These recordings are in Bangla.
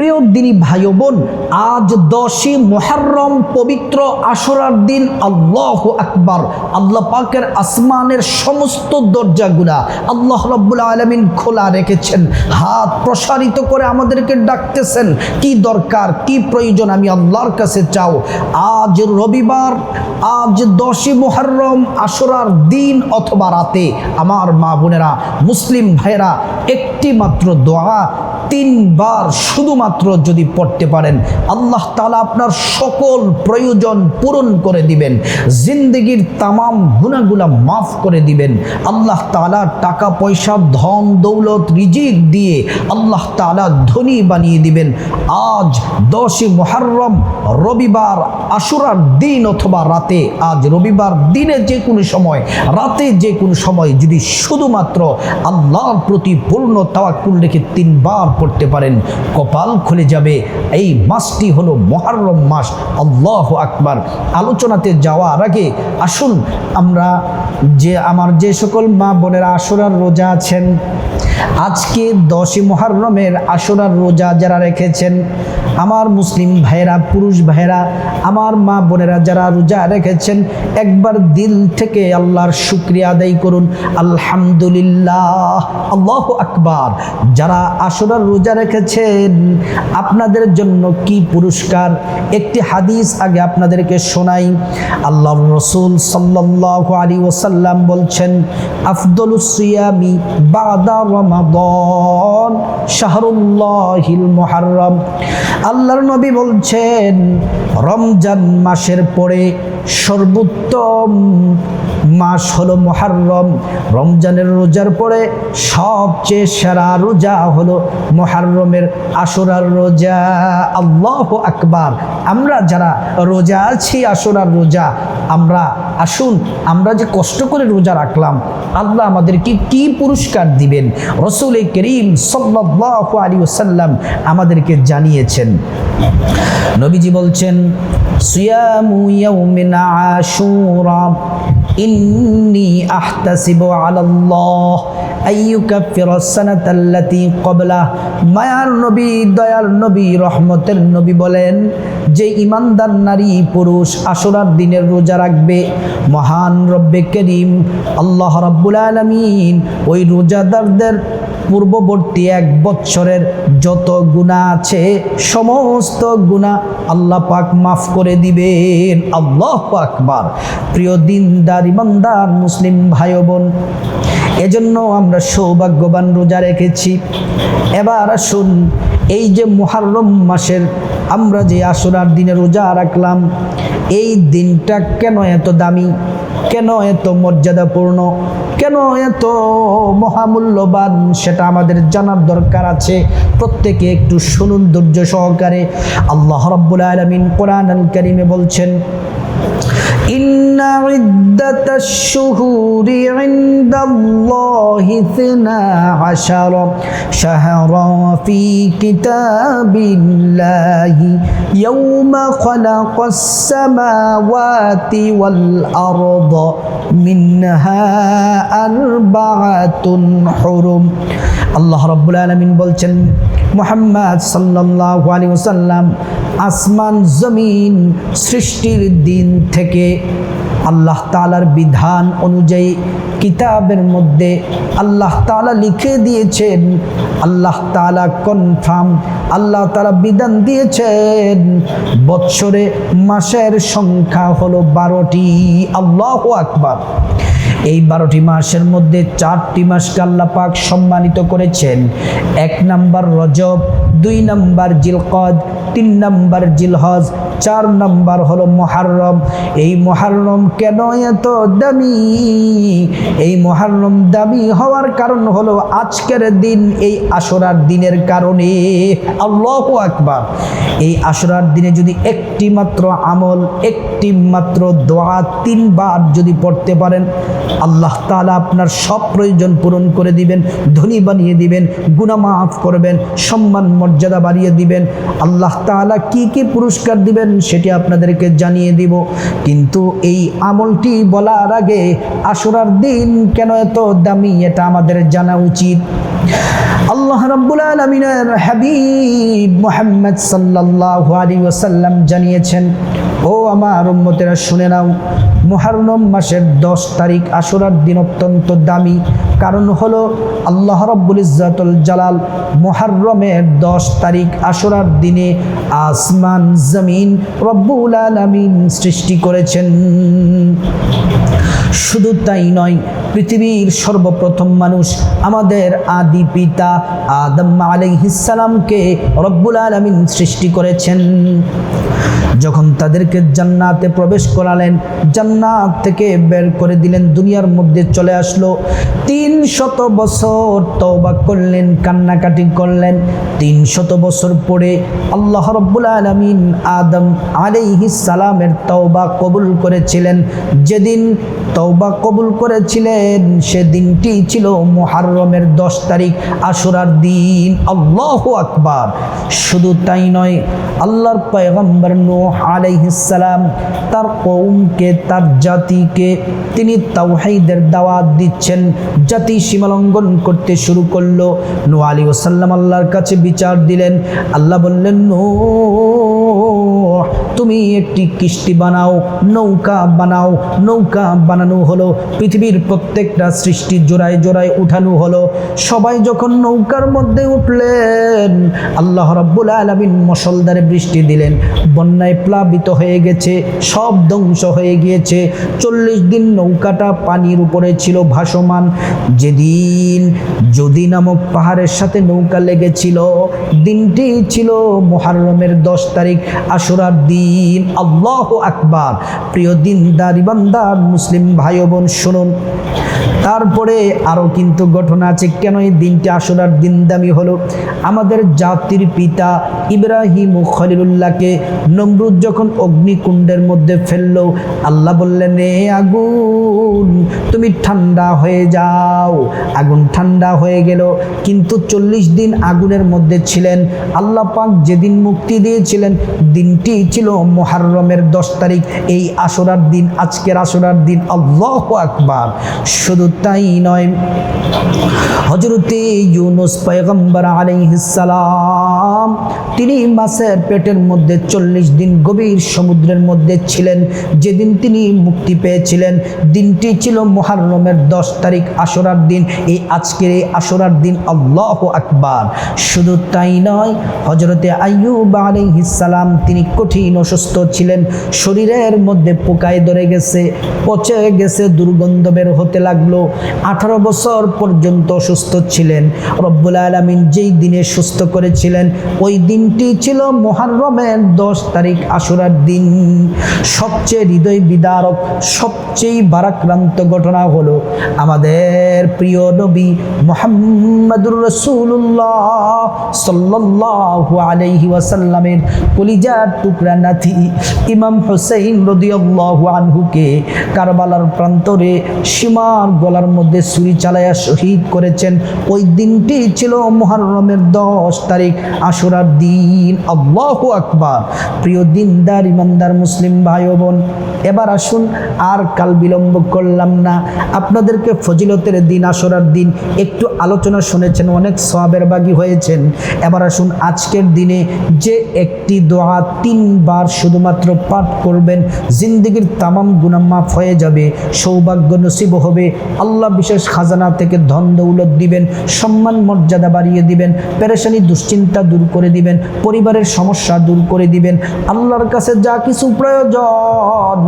প্রিয় দিনী ভাই বোন, আজ দশই মোহাররম পবিত্র আশুরার দিন, আল্লাহ আকবার। আল্লাহ পাকের আসমানের সমস্ত দরজাগুলা আল্লাহ রব্বুল আলমিন খোলা রেখেছেন, হাত প্রসারিত করে আমাদেরকে ডাকতেছেন, কি দরকার, কি প্রয়োজন আমি আল্লাহর কাছে চাও। আজ রবিবার, আজ দশই মোহাররম আশুরার দিন অথবা রাতে আমার মা বোনেরা, মুসলিম ভাইরা একটি মাত্র দোয়া, তিনবার শুধুমাত্র যদি পড়তে পারেন, আল্লাহ তালা আপনার সকল প্রয়োজন পূরণ করে দিবেন, জিন্দগির তামাম গুণাগুলা মাফ করে দিবেন, আল্লাহ তালা টাকা, পয়সা, ধন, দৌলত, রিজিক দিয়ে আল্লাহ তালা ধনী বানিয়ে দিবেন। আজ দশই মোহাররম, রবিবার আশুরার দিন অথবা রাতে, আজ রবিবার দিনে যে কোনো সময়, রাতে যে কোনো সময় যদি শুধুমাত্র আল্লাহর প্রতি পূর্ণ তাওয়াক্কুল রেখে তিনবার পড়তে পারেন, কপাল খুলে যাবে। এই মাসটি হলো মহারম মাস। আল্লাহ আকবার। আলোচনাতে যাওয়ার আগে আসুন আমরা যে আমার যে সকল মা বোনেরা আসরার রোজা আছেন, আজকে দশই মহারমের আসরার রোজা যারা রেখেছেন, আমার মুসলিম ভাইয়েরা, পুরুষ ভাইয়েরা, আমার মা বোনেরা যারা রোজা রেখেছেন, একবার দিল থেকে আল্লাহর শুক্রিয়া আদায় করুন। আলহামদুলিল্লাহ। আল্লাহ আকবার। যারা আসরার রোজা রেখেছেন আপনাদের জন্য কি পুরস্কার? একটি হাদিস আগে আপনাদেরকে শোনাই। আল্লাহ রসুল সাল্লাহ আলী ওসাল্লাম বলছেন আফদলুসিয়ামি বাদা রমাদন শাহরুল্লাহিল মুহাররম। আল্লাহর নবী বলছেন, রমজান মাসের পরে সর্বোত্তম মাস হলো মহারম রমজানের রোজার পরে সবচেয়ে সেরা রোজা হলো মহারমের আসরার রোজা। আল্লাহ আকবার। আমরা যারা রোজা আছি আসরার রোজা, আমরা আসুন, আমরা যে কষ্ট করে রোজা রাখলাম, আল্লাহ আমাদেরকে কি পুরস্কার দিবেন? রসুল করিম সাল্লাহ আলী ওসাল্লাম আমাদেরকে জানিয়েছেন। নবীজি বলছেন, সিয়ামু ইয়াউমিন আশুরা ইন্নি আহতাসিবু আলাল্লাহ আইয়ুকাফিরা সানাতাল্লাতী ক্বাবলা মায়ার নবী দয়াল নবী রহমতের নবী বলেন যে ইমানদার নারী পুরুষ আশুরার দিনের রোজা রাখবে, মহান রব্বে করিম আল্লাহ রাব্বুল আলমিন ওই রোজাদারদের পূর্ববর্তী এক বৎসরের যত গুণা আছে, সমস্ত গুণা আল্লাহ পাক মাফ করে দিবেন। আল্লাহ আকবার। প্রিয় দিনদার, ইমানদার মুসলিম ভাই বোন এজন্য আমরা সৌভাগ্যবান রোজা রেখেছি। এবার আসুন এই যে মুহাররম মাসের আমরা যে আসরার দিনে রোজা রাখলাম এই দিনটা কেন এত দামি? কেন এত মর্যাদাপূর্ণ কেন এত মহামূল্যবান সেটা আমাদের জানার দরকার আছে প্রত্যেকে একটু শুনুন ধৈর্য সহকারে আল্লাহ রব্বুল আলমিন কোরআন আল করিমে বলছেন إن عدة الشهور عند الله اثنا عشر شهرا في كتاب الله يوم خلق السماوات والأرض মিনহা আরবাতুন হুরুম। আল্লাহ রব্বুল আলমিন বলছেন, মোহাম্মদ সাল্লাহ আলী আসমান, জমিন সৃষ্টির দিন থেকে আল্লাহ তালার বিধান অনুযায়ী কিতাবের মধ্যে আল্লাহ তালা লিখে দিয়েছেন আল্লাহ তালা কনফার্ম আল্লাহ তালা বিধান দিয়েছেন বৎসরে মাসের সংখ্যা হলো বারোটি। আল্লাহ আকবার। এই বারোটি মাসের মধ্যে চারটি মাসকে আল্লাহ পাক সম্মানিত করেছেন। এক নাম্বার রজব, দুই নাম্বার জিলকদ, তিন নাম্বার জিলহজ চার নাম্বার হলো মহারম এই মহারম কেন এত দামি? এই মহারম দামি হওয়ার কারণ হলো আজকের দিন, এই আসরার দিনের কারণে। আল্লাহ আকবার। এই আসরার দিনে যদি একটি মাত্র আমল, একটি মাত্র দোয়া তিনবার যদি পড়তে পারেন, আল্লাহ তালা আপনার সব প্রয়োজন পূরণ করে দিবেন, ধনী বানিয়ে দিবেন গুণা মাফ করবেন, সম্মান মর্যাদা বাড়িয়ে দিবেন। আল্লাহ তালা কি কি পুরস্কার দিবেন সেটি আপনাদেরকে জানিয়ে দিব। কিন্তু এই আমলটি বলার আগে আসরার দিন কেন এত দামি, এটা আমাদের জানা উচিত। আল্লাহ রাব্বুল আলামিনের হাবিব মোহাম্মদ সাল্লাল্লাহু আলাইহি ওসাল্লাম জানিয়েছেন, ও আমার উম্মতেরা, শুনে নাও, মুহররম মাসের দশ তারিখ আশুরার দিন অত্যন্ত দামি। কারণ হলো আল্লাহ রব্বুল ইজ্জাতুল জালাল মুহররমের দশ তারিখ আশুরার দিনে আসমান, জমিন রব্বুল আলামিন সৃষ্টি করেছেন। শুধু তাই নয়, পৃথিবীর সর্বপ্রথম মানুষ আমাদের আদি পিতা আদম আলাইহিসালামকে রব্বুল আলমিন সৃষ্টি করেছেন। যখন তাদেরকে জান্নাতে প্রবেশ করালেন, জান্নাত থেকে বের করে দিলেন, দুনিয়ার মধ্যে চলে আসলো। তিন শত বছর তওবা করলেন, কান্নাকাটি করলেন। তিন শত বছর পরে আল্লাহ রব্বুল আলমিন আদম আলাইহিস সালামের তওবা কবুল করেছিলেন। যেদিন তওবা কবুল করেছিলেন। সে দিনটি ছিল মুহাররমের দশ তারিখ আশুরার দিন। আল্লাহ আকবার। শুধু তাই নয়, আল্লাহর পয়গম্বর নূহ আলাইহিস সালাম তার কৌমকে তার জাতিকে, তিনি তাওহীদের দাওয়াত দিচ্ছেন। জাতি সীমালঙ্ঘন করতে শুরু করল। নূহ আলী ওসাল্লাম আল্লাহর কাছে বিচার দিলেন। আল্লাহ বললেন, নূহ তুমি একটি কিস্তি বানাও, নৌকা বানাও, নৌকা বানানো হলো, পৃথিবীর প্রত্যেকটা সৃষ্টি জোড়ায় জোড়ায় উঠানো হলো। সবাই যখন নৌকার মধ্যে উঠলেন, আল্লাহ রব্বুল আলমিন মশলদারে বৃষ্টি দিলেন। বন্যায় প্লাবিত হয়ে গেছে, সব ধ্বংস হয়ে গিয়েছে। চল্লিশ দিন নৌকাটা পানির উপরে ছিল ভাসমান। যেদিন যদি নামক পাহাড়ের সাথে নৌকা লেগেছিল, দিনটি ছিল মোহারমের দশ তারিখ আশুরার দিন। আল্লাহ আকবার। প্রিয় দিন দারিবান্দার মুসলিম ভাই বোন শুনুন। তারপরে আরও কিন্তু ঘটনা আছে, কেন এই দিনটি আসরার দিন দামি হলো? আমাদের জাতির পিতা ইব্রাহিম খলিলুল্লাহকে নমরুদ যখন অগ্নিকুণ্ডের মধ্যে ফেলল, আল্লাহ বললেন, এ আগুন, তুমি ঠান্ডা হয়ে যাও। আগুন ঠান্ডা হয়ে গেল, কিন্তু চল্লিশ দিন আগুনের মধ্যে ছিলেন। আল্লাহ পাক যেদিন মুক্তি দিয়েছিলেন, দিনটি ছিল মোহাররমের দশ তারিখ, এই আসরার দিন, আজকের আসরার দিন, আল্লাহ আকবার। শুধু তাই নয় হজরতে ইউনুস পয়গম্বর আলাইহিসালাম তিনি মাছের পেটের মধ্যে চল্লিশ দিন গভীর সমুদ্রের মধ্যে ছিলেন। যেদিন তিনি মুক্তি পেয়েছিলেন, দিনটি ছিল মোহাররমের দশ তারিখ আসরার দিন। এই আজকের এই আসরার দিন আল্লাহ আকবার। শুধু তাই নয় হজরতে আইয়ুব আলাইহিসালাম তিনি কঠিন অসুস্থ ছিলেন। শরীরের মধ্যে পোকায় ধরে গেছে, পচে গেছে, দুর্গন্ধ বের হতে লাগল। আঠারো বছর পর্যন্ত অসুস্থ ছিলেন। রব্বুল আলমিন যেই দিনে সুস্থ করেছিলেন, ওই দিনটি ছিল মোহাররমের দশ তারিখ আশুরার দিন। সবচেয়ে হৃদয় বিদারক, সবচেয়ে বারাক্রান্ত ঘটনা হলো আমাদের প্রিয় নবী মোহাম্মদুর রসুল্লাহ সাল্লাল্লাহু আলাইহি ওয়াসাল্লামের কলিজার টুকরা নাতি ইমাম হুসাইন রদিয়াল্লাহু আনহুকে কারবালার প্রান্তরে সীমার গলার মধ্যে ছুরি চালাইয়া শহীদ করেছেন। ওই দিনটি ছিল মুহররমের দশ তারিখ, আশুরার দিন। আল্লাহ আকবার। প্রিয় দিনদার, ইমানদার মুসলিম ভাই বোন এবার আসুন, আর কাল বিলম্ব করলাম না। আপনাদেরকে ফজিলতের দিন আসরার দিন একটু আলোচনা শুনেছেন, অনেক সবের বাগি হয়েছেন। এবার আসুন, আজকের দিনে যে একটি দোয়া তিনবার শুধুমাত্র পাঠ করবেন, জিন্দগির তামাম মাফ হয়ে যাবে, সৌভাগ্য নসিব হবে। আল্লাহ বিশেষ খাজানা থেকে ধন দৌলত দিবেন, সম্মান মর্যাদা বাড়িয়ে দিবেন, পেরেশানি দুশ্চিন্তা দূর করে দিবেন, পরিবারের সমস্যা দূর করে দিবেন। আল্লাহর কাছে যা কিছু প্রয়োজন,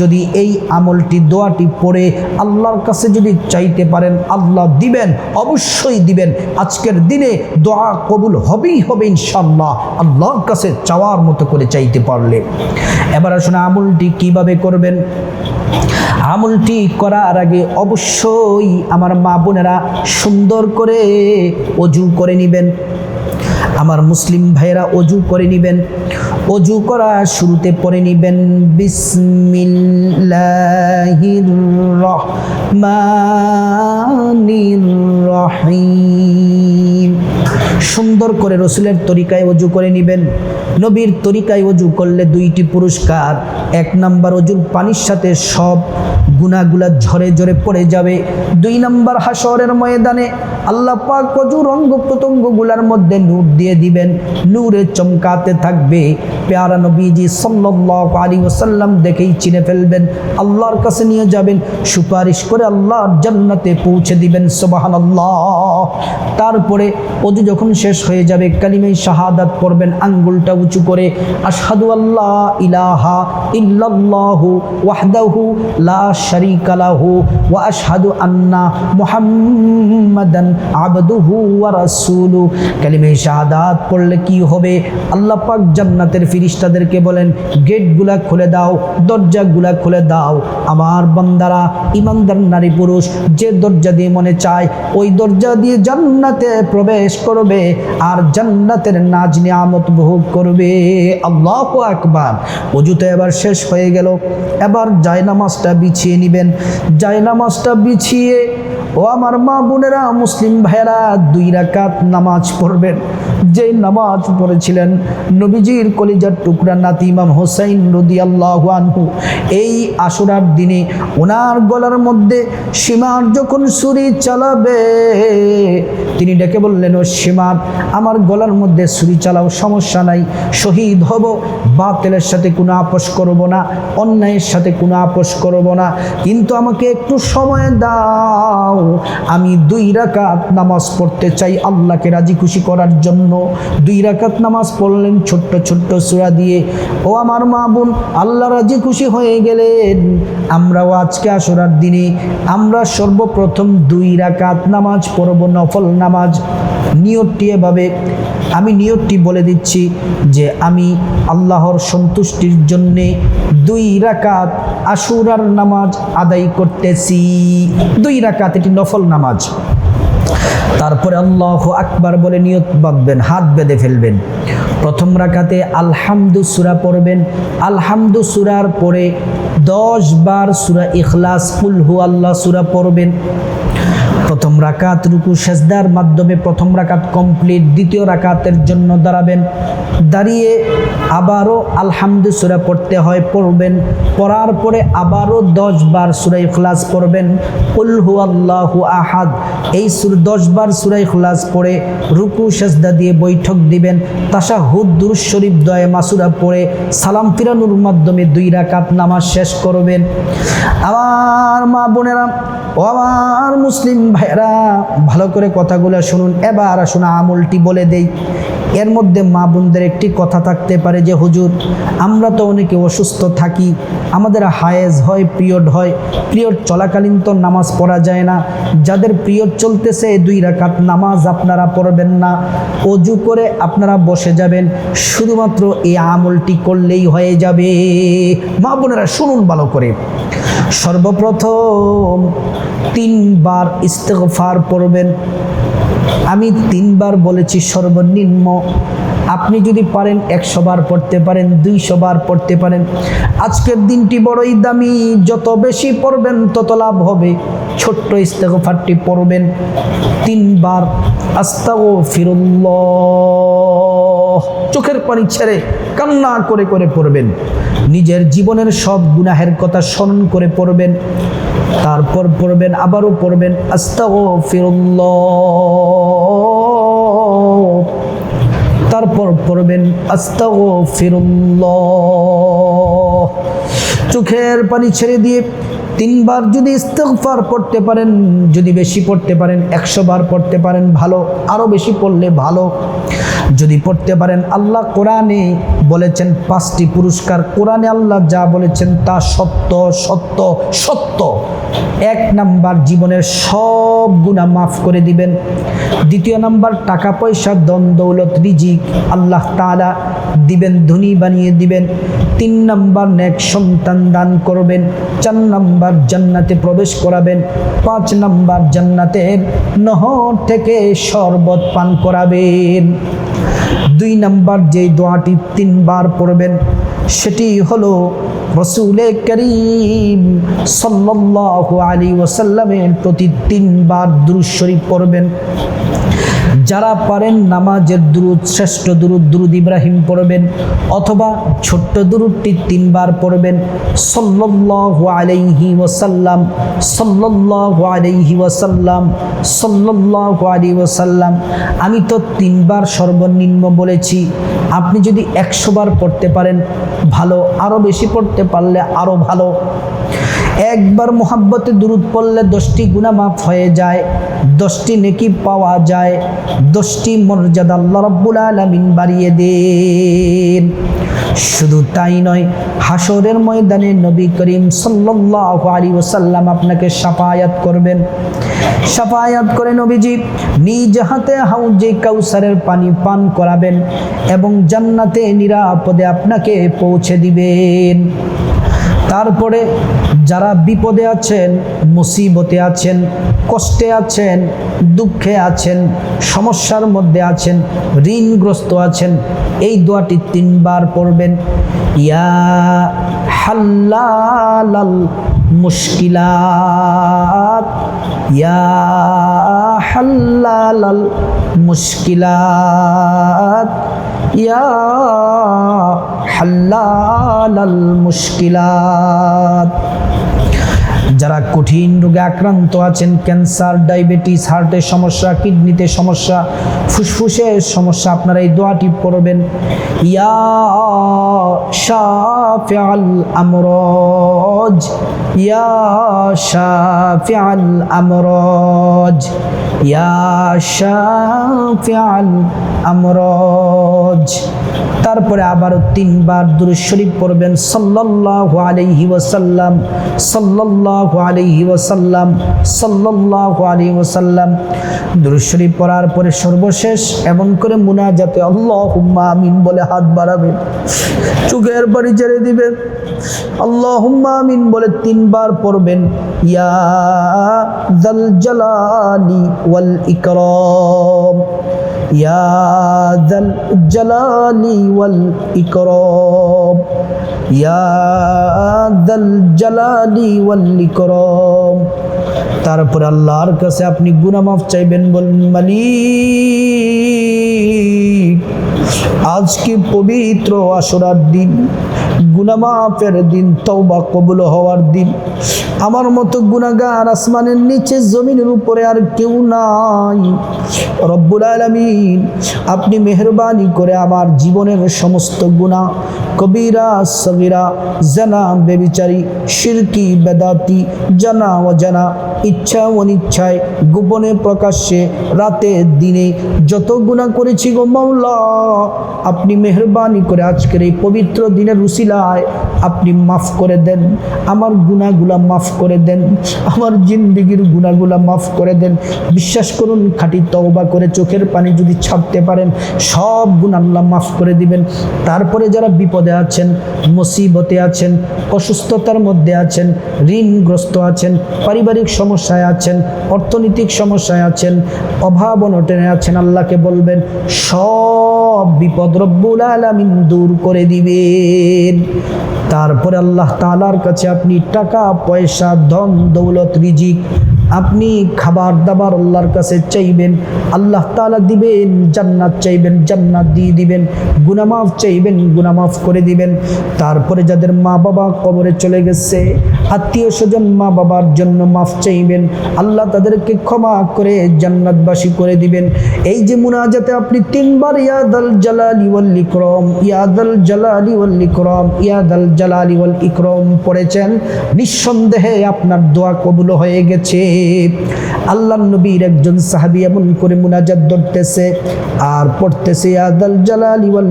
যদি এই আমলটি, দোয়াটি পড়ে আল্লাহর কাছে যদি চাইতে পারেন, আল্লাহ দিবেন, অবশ্যই দিবেন। আজকের দিনে দোয়া কবুল হবেই হবে ইনশাল্লাহ আল্লাহর কাছে চাওয়ার মতো করে চাইতে পারলে এবার আসলে আমুলটি কীভাবে করবেন? আমলটি করার আগে অবশ্যই আমার মা বোনেরা সুন্দর করে অজু করে নেবেন। আমার মুসলিম ভাইয়েরা অজু করে নেবেন। অজু করা শুরুতে পড়ে নেবেন, বিসমিল্লাহির রহমানির রহিম। সুন্দর করে রসুলের তরিকায় অজু করে নেবেন। নবীর তরিকায় অজু করলে দুইটি পুরস্কার। এক নাম্বার অজুর পানির সাথে সব গুণাগুলা ঝরে ঝরে পড়ে যাবে। দুই নাম্বার হাসরের ময়দানে আল্লাহ পাক প্রচুর অঙ্গ প্রত্যঙ্গগুলার মধ্যে নূর দিয়ে দিবেন। নূরে চমকাতে থাকবে। পেয়ারা নবীজি সাল্লাল্লাহু আলাইহি ওয়াসাল্লাম দেখেই চিনে ফেলবেন। আল্লাহর কাছে নিয়ে যাবেন। সুপারিশ করে আল্লাহর জান্নাতে পৌঁছে দিবেন। সুবহানাল্লাহ। তারপরে অজু যখন শেষ হয়ে যাবে কালিমাই শাহাদাত পড়বেন। আঙ্গুলটা উঁচু করে আশহাদু আল্লাহ ইলাহা ইল্লাল্লাহু ওয়াহদাহু লা শারীকা লাহু ওয়া আশহাদু আন্না মুহাম্মাদান প্রবেশ করবে আর জান্নাতের নাজ নিয়ামত ভোগ করবে। আল্লাহ আকবার। অজুতে এবার শেষ হয়ে গেল। এবার জায়নামাজটা বিছিয়ে নেবেন। জায়নামাজটা বিছিয়ে, ও আমার মা বোনেরা, মুসলিম ভাইয়েরা, দুই রাকাত নামাজ পড়বেন। যে নামাজ পড়েছিলেন নবীজির কলিজার টুকরা নাতি ইমাম হোসাইন রদি আনহু, এই আসরার দিনে ওনার গলার মধ্যে সীমার যখন ছুরি চালাবে, তিনি ডেকে বললেন, ও সীমার, আমার গলার মধ্যে ছুরি চালাও, সমস্যা নাই, শহীদ হব, বাতেলের সাথে কোনো আপোষ করব না, অন্যায়ের সাথে কোনো আপোষ করব না, কিন্তু আমাকে একটু সময় দাও, আমি দুই রাকাত নামাজ পড়তে চাই আল্লাহকে রাজি খুশি করার জন্য। দুই রাকাত নামাজ পড়লেন, ছোট্ট ছোট্ট সুরা দিয়ে, ও আমার মা বোন, আল্লাহ রাজি খুশি হয়ে গেলেন। আমরাও আজকে আসরার দিনে, আমরা সর্বপ্রথম দুই রাকাত নামাজ পড়ব, নফল নামাজ। নিয়তটি এভাবে, আমি নিয়তটি বলে দিচ্ছি যে আমি আল্লাহর সন্তুষ্টির জন্যে দুই রাকাত আশুরার নামাজ আদায় করতেছি। দুই রাকাত এটি নফল নামাজ। তারপরে আল্লাহ আকবার বলে নিয়ত বাঁধবেন, হাত বেঁধে ফেলবেন। প্রথম রাখাতে আলহামদু সুরা পড়বেন। আলহামদু সুরার পরে দশ বার সুরা ইখলাস কুলহু আল্লাহ সুরা পড়বেন। প্রথম রাকাত রুকু সেজদার মাধ্যমে প্রথম রাকাত কমপ্লিট, দ্বিতীয় রাকাতের জন্য দাঁড়াবেন। দাঁড়িয়ে আবারও আলহামদু সুরা পড়তে হয়, পড়বেন। পড়ার পরে আবারও দশ বার সুরাই খলাস পড়বেন। উলহু আল্লাহু আহাদ। এই সুর দশ বার সুরাই খলাস পড়ে রুকু সেজদা দিয়ে বৈঠক দিবেন। তাসা হুদ্দুর শরীফ দয়ে মাসুরা পড়ে সালাম ফিরানোর মাধ্যমে দুই রাকাত নামাজ শেষ করবেন। আমার মা বোনেরা ও আমার মুসলিম ভাইরা ভালো করে কথাগুলো শুনুন। এবার আসুন আমলটি বলে দেই। এর মধ্যে মা বোনদের একটি কথা থাকতে পারে যে, হুজুর, আমরা তো অনেকে অসুস্থ থাকি। আমাদের হায়েজ হয়, পিরিয়ড হয়। পিরিয়ড চলাকালীন তো নামাজ পড়া যায় না। যাদের পিরিয়ড চলতেছে, দুই রাকাত নামাজ আপনারা পড়বেন না। অজু করে আপনারা বসে যাবেন। শুধুমাত্র এই আমলটি করলেই হয়ে যাবে। মা বোনেরা, শুনুন ভালো করে। সর্বপ্রথম তিনবার ইস্তেগফার পড়বেন। আমি তিনবার বলেছি সর্বনিম্ন। আপনি যদি পারেন একশো বার পড়তে পারেন, দুইশো বার পড়তে পারেন। আজকের দিনটি বড়ই দামি। যত বেশি পড়বেন, তত লাভ হবে। ছোট্ট ইস্তেগফারটি পড়বেন তিনবার। আস্তাও ফিরুল্লাহ চোখের পানি ছেড়ে কান্না করে করে পড়বেন। নিজের জীবনের সব গুনাহের কথা স্মরণ করে পড়বেন, তারপর পড়বেন, আবারও পড়বেন আস্তাও ফিরুল্লাহ তারপর পড়বেন আস্তাও ফিরুল্লাহ চোখের পানি ছেড়ে দিয়ে তিনবার যদি ইস্তেগফার পড়তে পারেন, যদি বেশি পড়তে পারেন একশো বার পড়তে পারেন, ভালো। আরও বেশি পড়লে ভালো। যদি পড়তে পারেন, আল্লাহ কোরআনে বলেছেন পাঁচটি পুরস্কার। কোরআনে আল্লাহ যা বলেছেন তা সত্য সত্য সত্য। এক নাম্বার, জীবনের সব গুণা মাফ করে দিবেন। দ্বিতীয় নাম্বার, টাকা পয়সা দন দৌলত, রিজিক আল্লাহ তাআলা দিবেন, ধনী বানিয়ে দিবেন। তিন নাম্বার, নেক সন্তান দান করবেন। চার নাম্বার জান্নাতে প্রবেশ করাবেন, পাঁচ নাম্বার জান্নাতের নহর থেকে শরবত পান করাবেন। দুই নাম্বার যে দোয়াটি তিনবার পড়বেন, সেটি হলো রসুলে করিম সাল্লাল্লাহু আলী ওসাল্লামের প্রতি তিনবার দুরুদ শরীফ পড়বেন। যারা পারেন নামাজের দুরুদ, শ্রেষ্ঠ দুরুদ দুরুদ ইব্রাহিম পড়বেন, অথবা ছোট্ট দুরুদটি তিনবার পড়বেন, সল্লাল্লাহু আলাইহি ওয়াসাল্লাম, সল্লাল্লাহু আলাইহি ওয়াসাল্লাম, সল্লাল্লাহু আলাইহি ওয়াসাল্লাম। আমি তো তিনবার সর্বনিম্ন বলেছি, আপনি যদি একশো বার পড়তে পারেন, ভালো। আরও বেশি পড়তে পারলে আরও ভালো। একবার মোহাব্বতে দূরত পড়লে দশটি গুণা মাফ হয়ে যায়, দশটি নেকি পাওয়া যায় দশটি মর্যাদা আল্লাহ রব্বুল আলমিন বাড়িয়ে দেন। শুধু তাই নয় হাসরের ময়দানে নবী করিম সাল্লাল্লাহু আলাইহি ওয়াসাল্লাম আপনাকে সাফায়াত করবেন। সাফায়াত করে নবীজি নিজ হাতে হাউজে কাউসারের পানি পান করাবেন এবং জান্নাতে নিরাপদে আপনাকে পৌঁছে দিবেন। তারপরে যারা বিপদে আছেন, মুসিবতে আছেন, কষ্টে আছেন, দুঃখে আছেন, সমস্যার মধ্যে আছেন, ঋণগ্রস্ত আছেন, এই দোয়াটি তিনবার পড়বেন। ইয়া হাল্লাল মুশকিলাত। ইয়া হাল্লাল মুশকিলাত। ইয়া হাল্লাল মুশকিলাত যারা কঠিন রোগে আক্রান্ত আছেন, ক্যান্সার, ডায়াবেটিস, হার্টের সমস্যা, কিডনিতে সমস্যা ফুসফুসের সমস্যা, আপনারা এই দোয়াটি পড়বেন। ইয়া শাফিআল আমরজ, ইয়া শাফিআল আমরজ, ইয়া শাফিআল আমরজ। তারপরে আবারও তিনবার দুরুদ শরীফ পড়বেন। সাল্লাল্লাহু আলাইহি ওয়াসাল্লাম, সাল্লাল্লাহু সাল্লাল্লাহু আলাইহি ওয়াসাল্লাম দুরুদ শরীফ পড়ার পরে সর্বশেষ এমন করে মুনাজাতে আল্লাহুম্মা আমিন বলে হাত বাড়াবেন চোখের বাড়ি ছেড়ে দিবেন আল্লাহুম্মা আমিন বলে তিনবার পড়বেন, ইয়া জাল জালালি ওয়াল ইকরাম। ইয়া যাল জালালি ওয়াল ইয়া যাল জালালি ওয়াল ইকরাম। তারপর আল্লাহর কাছে আপনি গুনাহ মাফ চাইবেন বলুন, মালিক। আজকে পবিত্র আসরার দিন গুনামাফের দিন, তওবা কবুল হওয়ার দিন। আমার মতো গুনাগার আসমানের নিচে, জমিনের উপরে আর কেউ নাই। রব্বুল আলমিন, আপনি মেহরবানি করে আমার জীবনের সমস্ত গুণা কবিরা, সগিরা, জানা, বেবিচারি শিরকি বেদাতি, জানা, অজানা, ইচ্ছা, অনিচ্ছায়, গোপনে প্রকাশ্যে, রাতে, দিনে যত গুণা করেছি গো মাওলা আপনি মেহরবানি করে আজকের এই পবিত্র দিনের রুসিলায় আপনি মাফ করে দেন, আমার গুণাগুলা মাফ করে দেন, আমার জিন্দিগির গুণাগুলা মাফ করে দেন। বিশ্বাস করুন, খাঁটি তওবা করে চোখের পানি যদি ছাড়তে পারেন, সব গুণ আল্লাহ মাফ করে দিবেন। তারপরে যারা বিপদে আছেন, মুসিবতে আছেন, অসুস্থতার মধ্যে আছেন, ঋণগ্রস্ত আছেন, পারিবারিক সমস্যায় আছেন, অর্থনৈতিক সমস্যায় আছেন, অভাব অনটনে আছেন, আল্লাহকে বলবেন, সব বিপদ রব্বুল আলামিন দূর করে দিবেন। তারপরে আল্লাহ তালার কাছে আপনি টাকা, পয়সা, ধন, দৌলত, রিজিক আপনি খাবার দাবার আল্লাহর কাছে চাইবেন, আল্লাহ তাআলা দিবেন, জান্নাত চাইবেন, জান্নাত দিয়ে দিবেন গুনামাফ চাইবেন গুনামাফ করে দিবেন। তারপরে যাদের মা বাবা কবরে চলে গেছে আত্মীয় স্বজন মা বাবার জন্য মাফ চাইবেন, আল্লাহ তাদেরকে ক্ষমা করে জান্নাতবাসী করে দিবেন। এই যে মুনাজাতে আপনি তিনবার ইয়াদাল জালালি ওয়াল ইকরাম ইয়াদাল জালালি ওয়াল ইকরাম ইয়াদাল জালালি ইকরাম পড়েছেন। নিঃসন্দেহে আপনার দোয়া কবুল হয়ে গেছে। আল্লাহ নবীর একজন সাহাবি এমন করে মুনাজাত ধরতেছে আর পড়তেছে আদাল জালালি ওয়াল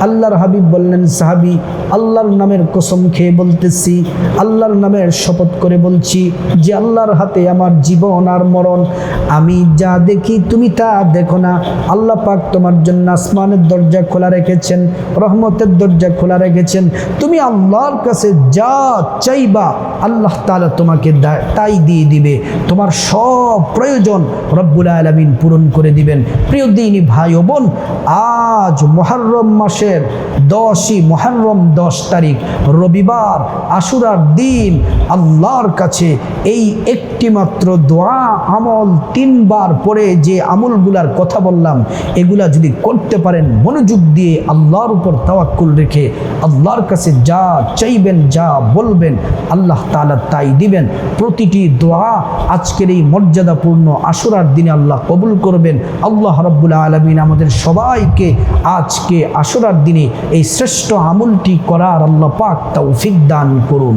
আল্লাহর হাবিব বললেন, সাহাবী আল্লাহর নামের কসম খেয়ে বলতেছি, আল্লাহর নামের শপথ করে বলছি যে আল্লাহর হাতে আমার জীবন আর মরণ, আমি যা দেখি তুমি তা দেখো না। আল্লাহ পাক তোমার জন্য আসমানের দরজা খোলা রেখেছেন, রহমতের দরজা খোলা রেখেছেন। তুমি আল্লাহর কাছে যা চাইবা আল্লাহ তালা তোমাকে তাই দিয়ে দিবে। তোমার সব প্রয়োজন রব্বুল আলমিন পূরণ করে দিবেন। প্রিয় দিনী ভাই ও বোন, আজ মহরম মাসের দশই মহরম দশ তারিখ, রবিবার, আশুরার দিন, আল্লাহর কাছে এই একটি মাত্র দোয়া, আমল তিনবার পরে যে আমলগুলার কথা বললাম, এগুলা যদি করতে পারেন, মনোযোগ দিয়ে আল্লাহর উপর তাওয়াক্কুল রেখে আল্লাহর কাছে যা চাইবেন, যা বলবেন, আল্লাহ তাআলা তাই দিবেন। প্রতিটি দোয়া আজকের এই মর্যাদাপূর্ণ আশুরার দিনে আল্লাহ কবুল করবেন। আল্লাহ রব্বুল আলমিন আমাদের সবাইকে আজকে আশুরার দিনে এই শ্রেষ্ঠ আমলটি করার আল্লাহ পাক তৌফিক দান করুন।